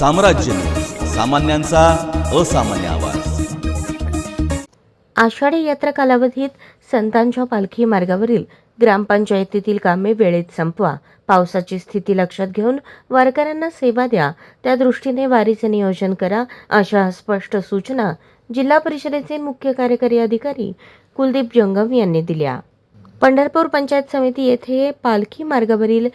साम्राज्य. सामान्यांचा असामान्य आवाज. आषाढी यात्रा कालावधीत संतांच्या पालखी मार्गावरील ग्रामपंचायतीतील कामे वेळेत संपवा. पावसाची स्थिती लक्षात घेऊन वारकऱ्यांना सेवा द्या. त्या दृष्टीने वारीचे नियोजन करा अशा स्पष्ट सूचना जिल्हा परिषदेचे मुख्य कार्यकारी अधिकारी कुलदीप जंगम यांनी दिल्या. पंढरपूर पंचायत समिती येथे पालखी मार्गावरील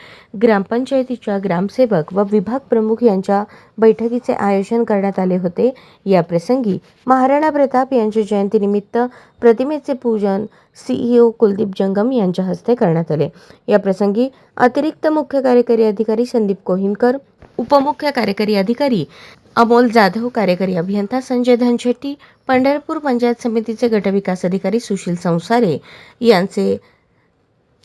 ग्रामपंचायतीच्या ग्रामसेवक व विभाग प्रमुख यांच्या बैठकीचे आयोजन करण्यात आले होते. या प्रसंगी महाराणा प्रताप यांच्या जयंतीनिमित्त प्रतिमेचे पूजन सीईओ कुलदीप जंगम यांच्या हस्ते करण्यात आले. या प्रसंगी अतिरिक्त मुख्य कार्यकारी अधिकारी संदीप कोहिनकर उपमुख्य कार्यकारी अधिकारी अमोल जाधव कार्यकारी अभियंता संजय धनशेट्टी पंढरपूर पंचायत समितीचे गटविकास अधिकारी सुशील संसारे यांचे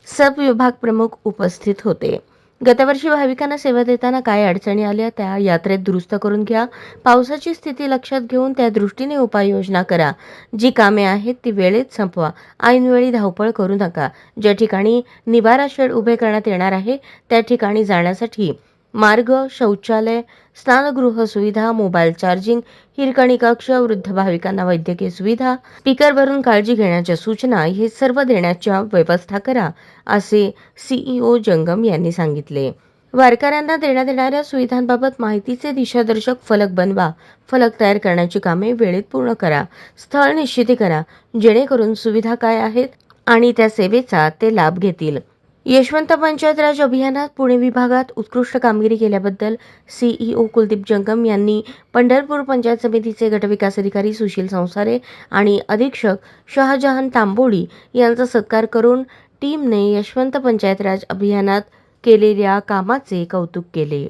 सबविभाग प्रमुख उपस्थित होते. गतवर्षी भाविकांना सेवा देताना काय अडचणी आल्या त्या यात्रेत दुरुस्त करून घ्या. पावसाची स्थिती लक्षात घेऊन त्या दृष्टीने उपाययोजना करा. जी कामे आहेत ती वेळेत संपवा. ऐनवेळी धावपळ करू नका. ज्या ठिकाणी निवारा शेड उभे करण्यात येणार आहे त्या ठिकाणी जाण्यासाठी मार्ग शौचालय स्नानगृह सुविधा मोबाईल चार्जिंग हिरकणी कक्ष वृद्ध भाविकांना वैद्यकीय सुविधा स्पीकरवरून काळजी घेण्याच्या सूचना हे सर्व देण्याच्या व्यवस्था करा असे सीईओ जंगम यांनी सांगितले. वारकऱ्यांना देण्यात येणाऱ्या सुविधांबाबत माहितीचे दिशादर्शक फलक बनवा. फलक तयार करण्याची कामे वेळेत पूर्ण करा. स्थळ निश्चिती करा. जेणेकरून सुविधा काय आहेत आणि त्या सेवेचा ते लाभ घेतील. यशवंत पंचायत राज अभियानात पुणे विभागात उत्कृष्ट कामगिरी केल्याबद्दल सीईओ कुलदीप जंगम यांनी पंढरपूर पंचायत समितीचे गटविकास अधिकारी सुशील संसारे आणि अधीक्षक शहाजहान तांबोळी यांचा सत्कार करून टीमने यशवंत पंचायत राज अभियानात केलेल्या कामाचे कौतुक केले.